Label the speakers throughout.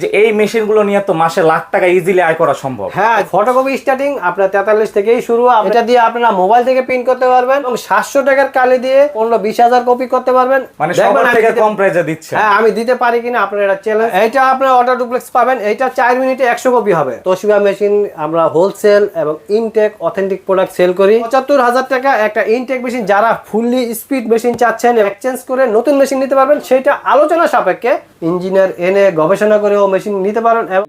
Speaker 1: যে এই মেশিনগুলো নিয়ে তো মাসে লাখ টাকা ইজিলি আয় করা সম্ভব।
Speaker 2: হ্যাঁ ফটোকপি স্টার্টিং আপনার তেতাল্লিশ থেকেই শুরু। এটা দিয়ে আপনারা মোবাইল থেকে প্রিন্ট করতে পারবেন এবং সাতশো টাকার কালি দিয়ে পনেরো বিশ হাজার কপি করতে পারবেন।
Speaker 1: মানে সবার থেকে কম প্রাইজে দিচ্ছে।
Speaker 2: হ্যাঁ আমি দিতে পারি কিনা আপনার এটা চ্যালেঞ্জ এইটা আপনার অর্ডার ডুপ্লেক্স পাবেন এইটা চার মিনিটে একশো কপি হবে। তোশিবা মেশিন আমরা হোলসেল এবং ইনটেক অথেন্টিক প্রোডাক্ট সেল করি। পঁচাত্তর হাজার টাকা একটা ইনটেক মেশিন যারা ফুললি স্পিড মেশিন চাচ্ছেন এক্সচেঞ্জ করে নতুন মেশিন নিতে পারবেন সেটা আলোচনা সাপেক্ষে ইঞ্জিনিয়ার এনে গবেষণা করেও মেশিন নিতে পারেন এবং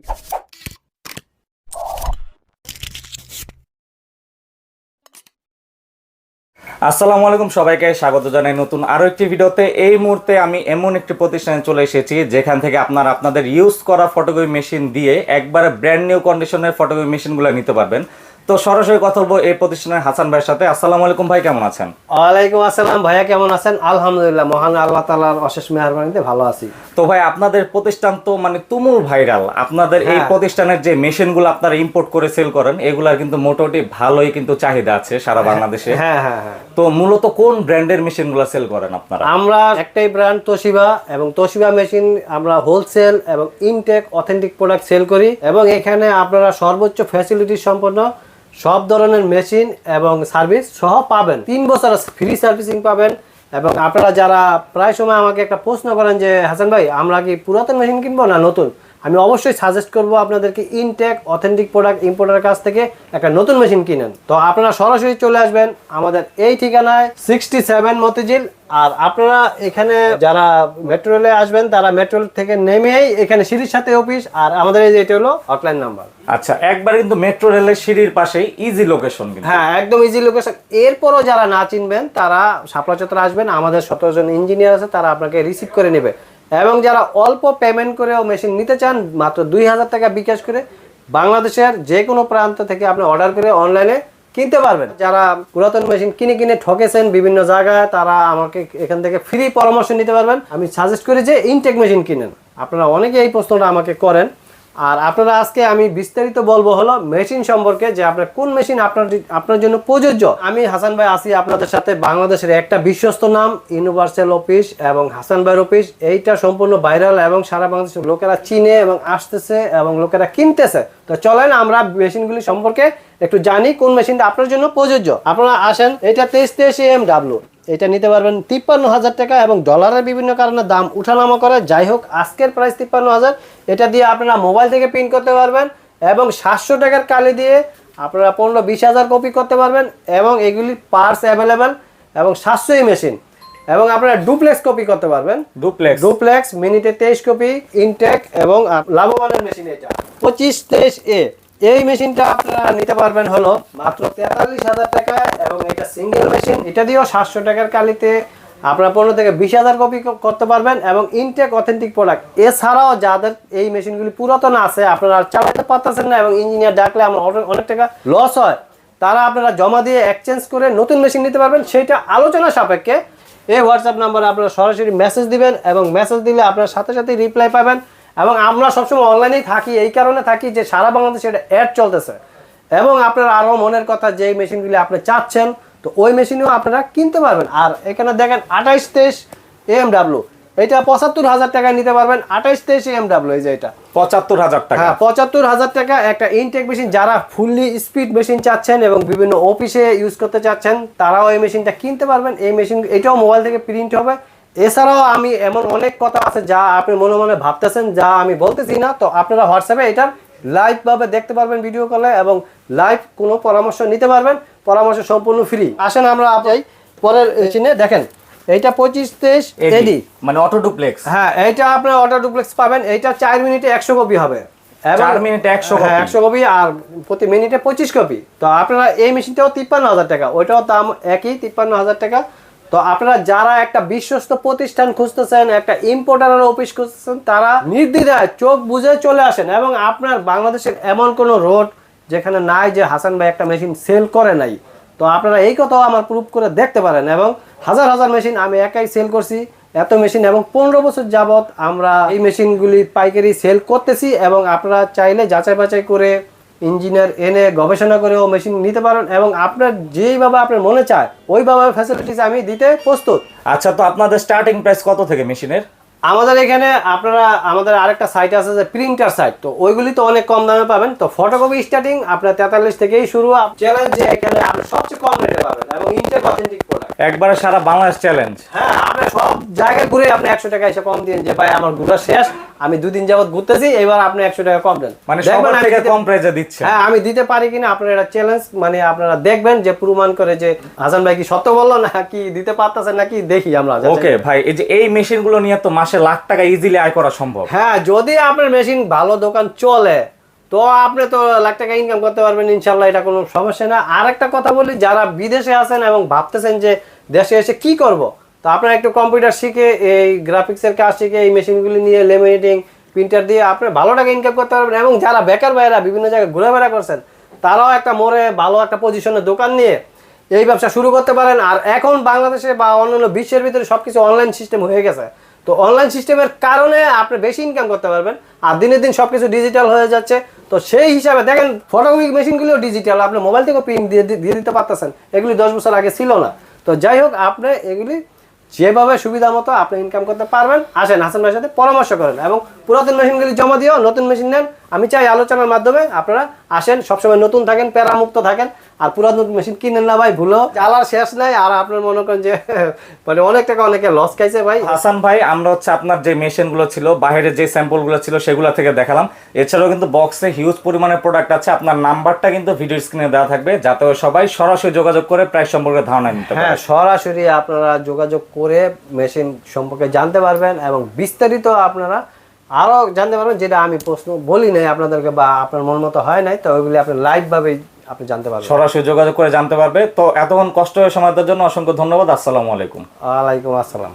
Speaker 1: আসসালামু আলাইকুম সবাইকে, স্বাগত জানাই নতুন আরও একটি ভিডিওতে। এই মুহূর্তে আমি এমন একটি প্রতিষ্ঠানে চলে এসেছি, যেখান থেকে আপনারা আপনাদের ইউজ করা ফটোকপি মেশিন দিয়ে একবারে ব্র্যান্ড নিউ কন্ডিশনের ফটোকপি মেশিনগুলো নিতে পারবেন। তো সরাসরি কথা বলব এই প্রতিষ্ঠানের হাসান ভাইয়ের সাথে। আসসালামু আলাইকুম ভাই কেমন আছেন?
Speaker 2: ওয়ালাইকুম আসসালাম ভাইয়া কেমন আছেন? আলহামদুলিল্লাহ মহান আল্লাহ তালার অশেষ মেহরবানিতে ভালো আছি।
Speaker 1: তো ভাই আপনাদের প্রতিষ্ঠান তো মানে তুমুল ভাইরাল। আপনাদের এই
Speaker 2: হ্যাঁ।
Speaker 1: প্রতিষ্ঠানের যে মেশিনগুলো আপনারা ইম্পোর্ট করে সেল করেন এগুলার কিন্তু মোটামুটি ভালোই কিন্তু চাহিদা আছে সারা বাংলাদেশে।
Speaker 2: হ্যাঁ হ্যাঁ হ্যাঁ।
Speaker 1: তো মূলত কোন ব্র্যান্ডের মেশিনগুলো সেল করেন আপনারা?
Speaker 2: আমরা একটাই ব্র্যান্ড তোশিবা এবং তোশিবা মেশিন আমরা হোলসেল এবং ইনটেক অথেন্টিক প্রোডাক্ট সেল করি এবং এখানে আপনারা সর্বোচ্চ ফ্যাসিলিটি সম্পন্ন সব ধরনের মেশিন এবং সার্ভিস সহ পাবেন। তিন বছর ফ্রি সার্ভিসিং পাবেন এবং আপনারা যারা প্রায় সময় আমাকে একটা প্রশ্ন করেন যে, হাসান ভাই, আমরা কি পুরাতন মেশিন কিনবো না নতুন? আমি অবশ্যই সাজেস্ট করব আপনাদেরকে ইনটেক অথেন্টিক প্রোডাক্ট ইম্পোর্টার কাছ থেকে একটা নতুন মেশিন কিনেন। তো আপনারা সরাসরি চলে আসবেন আমাদের এই ঠিকানায় সিক্সটি সেভেন মতিঝিল। আর আপনারা এখানে যারা মেট্রো রেলে আসবেন তারা মেট্রো রেল থেকে নেমেই এখানে সিঁড়ির সাথে অফিস আর আমাদের এই যে এটা হলো হটলাইন নাম্বার
Speaker 1: আচ্ছা একবার কিন্তু মেট্রো রেলের সিঁড়ির পাশেই ইজি লোকেশন
Speaker 2: হ্যাঁ একদম ইজি লোকেশন এরপরও যারা না চিনবেন তারা শাপলা চত্বরে আসবেন। আমাদের সতেরো জন ইঞ্জিনিয়ার আছে তারা আপনাকে রিসিভ করে নেবে। এবং যারা অল্প পেমেন্ট করেও মেশিন নিতে চান, মাত্র দুই হাজার টাকা বিকাশ করে বাংলাদেশের যে কোনো প্রান্ত থেকে আপনি অর্ডার করে অনলাইনে কিনতে পারবেন। যারা পুরাতন মেশিন কিনে কিনে ঠকেছেন বিভিন্ন জায়গায়, তারা আমাকে এখান থেকে ফ্রি পরামর্শ নিতে পারবেন। আমি সাজেস্ট করি যে ইনটেক মেশিন কিনেন। আপনারা অনেকে এই প্রশ্নটা আমাকে করেন। আর আপনারা আজকে আমি বিস্তারিত বলব হলো মেশিন সম্পর্কে যে আপনার কোন মেশিন আপনার আপনার জন্য প্রযোজ্য। আমি হাসান ভাই আছি আপনাদের সাথে বাংলাদেশের একটা বিশ্বস্ত নাম ইউনিভার্সাল অফিস এবং হাসান ভাইয়ের অফিস এইটা সম্পূর্ণ ভাইরাল এবং সারা বাংলাদেশের লোকেরা চিনে এবং আসতেছে এবং লোকেরা কিনতেছে। তো চলেন আমরা মেশিনগুলি সম্পর্কে একটু জানি কোন মেশিনটা আপনার জন্য প্রযোজ্য। আপনারা আসেন এটা তেইশ তেইশ এম ডাব্লু এটা নিতে পারবেন তিপ্পান্ন হাজার টাকা এবং ডলারের বিভিন্ন কারণে দাম উঠানামা করে। যাই হোক, আজকের প্রাইস তিপ্পান্ন হাজার। এটা দিয়ে আপনারা মোবাইল থেকে প্রিন্ট করতে পারবেন এবং সাতশো টাকার কালি দিয়ে আপনারা পনেরো বিশ হাজার কপি করতে পারবেন এবং এগুলি পার্স অ্যাভেলেবেল এবং সাতশোই মেশিন এবং আপনারা ডুপ্লেক্স কপি করতে পারবেন।
Speaker 1: ডুপ্লেক্স
Speaker 2: ডুপ্লেক্স মিনিটে তেইশ কপি ইনটেক এবং লাভবানের মেশিন এটা। পঁচিশ তেইশ এ এই মেশিনটা আপনারা নিতে পারবেন হলো মাত্র তেতাল্লিশ হাজার টাকা এবং এটা সিঙ্গেল মেশিন এটা দিয়েও সাতশো টাকার কালিতে আপনারা পনেরো থেকে বিশ হাজার কপি করতে পারবেন এবং ইনটেক অথেন্টিক প্রোডাক্ট এছাড়াও যাদের এই মেশিনগুলি পুরাতন আছে, আপনারা আর চালাতে পারতেছেন না এবং ইঞ্জিনিয়ার ডাকলে আমার অনেক- টাকা লস হয়, তারা আপনারা জমা দিয়ে এক্সচেঞ্জ করে নতুন মেশিন নিতে পারবেন। সেটা আলোচনা সাপেক্ষে এই হোয়াটসঅ্যাপ নাম্বারে আপনারা সরাসরি মেসেজ দিবেন এবং মেসেজ দিলে আপনারা সাথে সাথে রিপ্লাই পাবেন এবং আমরা সবসময় অনলাইনেই থাকি। এই কারণে থাকি যে সারা বাংলাদেশে এটা অ্যাড চলতেছে। এবং আপনার আরও মনের কথা যে মেশিনগুলি আপনি চাচ্ছেন তো ওই মেশিনেও আপনারা কিনতে পারবেন। আর এখানে দেখেন আঠাইশ তেইশ এম ডাব্লু এটা পঁচাত্তর হাজার টাকায় নিতে পারবেন। আঠাইশ তেইশ এম ডাব্লু এই যে এটা।
Speaker 1: পঁচাত্তর হাজার টাকা।
Speaker 2: হ্যাঁ পঁচাত্তর হাজার টাকা একটা ইনটেক মেশিন যারা ফুললি স্পিড মেশিন চাচ্ছেন এবং বিভিন্ন অফিসে ইউজ করতে চাচ্ছেন তারাও এই মেশিনটা কিনতে পারবেন। এই মেশিন এটাও মোবাইল থেকে প্রিন্ট হবে। এছাড়াও আমি এমন অনেক কথা আছে যা আপনি মনে মনে ভাবতেছেন যা আমি বলতেছি না। তো আপনারা হোয়াটসঅ্যাপে এটার লাইভ ভাবে দেখতে পারবেন ভিডিও কলে এবং লাইভ কোনো পরামর্শ নিতে পারবেন। পরামর্শ সম্পূর্ণ ফ্রি আসেন আমরা যাই পরের চিনে দেখেন। এইটা পঁচিশ তেইশ এডি
Speaker 1: মানে অটো ডুপ্লেক্স
Speaker 2: হ্যাঁ এইটা আপনার অটো ডুপ্লেক্স পাবেন। এইটা চার মিনিটে একশো কপি হবে।
Speaker 1: চার মিনিটে 100
Speaker 2: হ্যাঁ একশো কপি আর প্রতি মিনিটে পঁচিশ কপি তো আপনারা এই মেশিনটাও তিপ্পান্ন হাজার টাকা। ওইটাও দাম একই তিপ্পান্ন হাজার টাকা। তো আপনারা যারা একটা বিশ্বস্ত প্রতিষ্ঠান খুঁজতেছেন, একটা ইম্পোর্টারের অফিস খুঁজতেছেন, তারা নির্দ্বিধায় চোখ বুঝে চলে আসেন এবং আপনার বাংলাদেশের এমন কোনো রোড যেখানে নাই যে হাসান ভাই একটা মেশিন সেল করে নাই। তো আপনারা এই কথাও আমার প্রুফ করে দেখতে পারেন এবং হাজার হাজার মেশিন আমি একাই সেল করছি। এত মেশিন এবং পনেরো বছর যাবত আমরা এই মেশিনগুলি পাইকারি সেল করতেছি এবং আপনারা চাইলে যাচাই বাছাই করে ইঞ্জিনিয়ার এনে গবেষণা করেও মেশিন নিতে পারেন এবং আপনার যেইভাবে আপনার মনে চায় ওইভাবে ফ্যাসিলিটিস আমি দিতে প্রস্তুত।
Speaker 1: আচ্ছা তো আপনাদের স্টার্টিং প্রাইস কত থেকে মেশিনের
Speaker 2: আমাদের এখানে আপনারা আমাদের আরেকটা সাইট আছে যে প্রিন্টার সাইট তো ওইগুলি তো অনেক কম দামে পাবেন। তো ফটোকপি স্টার্টিং আপনার তেতাল্লিশ থেকেই শুরু। চ্যালেঞ্জ যে এখানে আপনি সবচেয়ে কম রেটে পাবেন এবং ইন্টেক অথেন্টিক প্রোডাক্ট
Speaker 1: একবারে সারা বাংলাদেশ চ্যালেঞ্জ
Speaker 2: হ্যাঁ আপনি সব জায়গায় ঘুরে আপনি একশো টাকা এসে কম দিন যে ভাই আমার ঘুরা শেষ আমি দুদিন যাবত ঘুরতেছি এবার আপনি একশো টাকা কম দেন।
Speaker 1: মানে সবার থেকে
Speaker 2: দিতে-
Speaker 1: কম প্রাইজে দিচ্ছে।
Speaker 2: হ্যাঁ আমি দিতে পারি কিনা আপনার এটা চ্যালেঞ্জ মানে আপনারা দেখবেন যে প্রমাণ করে যে হাসান ভাই কি সত্য বলল না কি দিতে পারতেছেন নাকি? দেখি আমরা
Speaker 1: ওকে ভাই এই যে এই মেশিনগুলো নিয়ে তো মাসে লাখ টাকা ইজিলি আয় করা সম্ভব।
Speaker 2: হ্যাঁ যদি আপনার মেশিন ভালো দোকান চলে, তো আপনি তো লাখ টাকা ইনকাম করতে পারবেন ইনশাল্লাহ এটা কোনো সমস্যা না। আর একটা কথা বলি, যারা বিদেশে আছেন এবং ভাবতেছেন যে দেশে এসে কি করব, তো আপনারা একটু কম্পিউটার শিখে, এই গ্রাফিক্সের কাজ শিখে, এই মেশিনগুলি নিয়ে লেমিনেটিং প্রিন্টার দিয়ে আপনি ভালো টাকা ইনকাম করতে পারবেন। এবং যারা বেকার ভাইয়েরা বিভিন্ন জায়গায় ঘোরাফেরা করছেন, তারাও একটা মোড়ে ভালো একটা পজিশনে দোকান নিয়ে এই ব্যবসা শুরু করতে পারেন। আর এখন বাংলাদেশে বা অন্যান্য বিশ্বের ভিতরে সবকিছু অনলাইন সিস্টেম হয়ে গেছে। তো অনলাইন সিস্টেমের কারণে আপনি বেশি ইনকাম করতে পারবেন। আর দিনের দিন সব কিছু ডিজিটাল হয়ে যাচ্ছে। তো সেই হিসাবে দেখেন ফটোগ্রাফিক মেশিনগুলিও ডিজিটাল আপনি মোবাইল থেকেও প্রিন্ট দিয়ে দিয়ে দিতে পারতেছেন। এগুলি দশ বছর আগে ছিল না। তো যাই হোক, আপনি এগুলি যেভাবে সুবিধা মতো আপনি ইনকাম করতে পারবেন। আসেন হাসান ভাইয়ের সাথে পরামর্শ করেন এবং পুরাতন মেশিনগুলি জমা দিও নতুন মেশিন নেন। আমি চাই আলোচনার মাধ্যমে আপনারা আসেন সবসময় নতুন থাকেন প্যারামুক্ত থাকেন আর পুরাতন মেশিন কিনেন না ভাই ভুলো জ্বালার শেষ নাই আর আপনার মনে করেন যে মানে অনেক টাকা অনেকে লস খাইছে ভাই।
Speaker 1: হাসান ভাই আমরা হচ্ছে আপনার যে মেশিনগুলো ছিল বাইরে যে স্যাম্পলগুলো ছিল সেগুলো থেকে দেখালাম। এছাড়াও কিন্তু বক্সে হিউজ পরিমাণের প্রোডাক্ট আছে। আপনার নাম্বারটা কিন্তু ভিডিও স্ক্রিনে দেওয়া থাকবে যাতে সবাই সরাসরি যোগাযোগ করে প্রাইস সম্পর্কে ধারণা নিতে পারে।
Speaker 2: হ্যাঁ সরাসরি আপনারা যোগাযোগ করে মেশিন সম্পর্কে জানতে পারবেন এবং বিস্তারিত আপনারা আরও জানতে পারবেন যেটা আমি প্রশ্ন বলি নাই আপনাদেরকে বা আপনার মন মতো হয় নাই তো ওইগুলি আপনি লাইভভাবে আপনি জানতে পারবেন।
Speaker 1: সরাসরি যোগাযোগ করে জানতে পারবে। তো এতক্ষণ কষ্ট হয়ে সময় জন্য অসংখ্য ধন্যবাদ। আসসালামু আলাইকুম।
Speaker 2: ওয়ালাইকুম আসসালাম।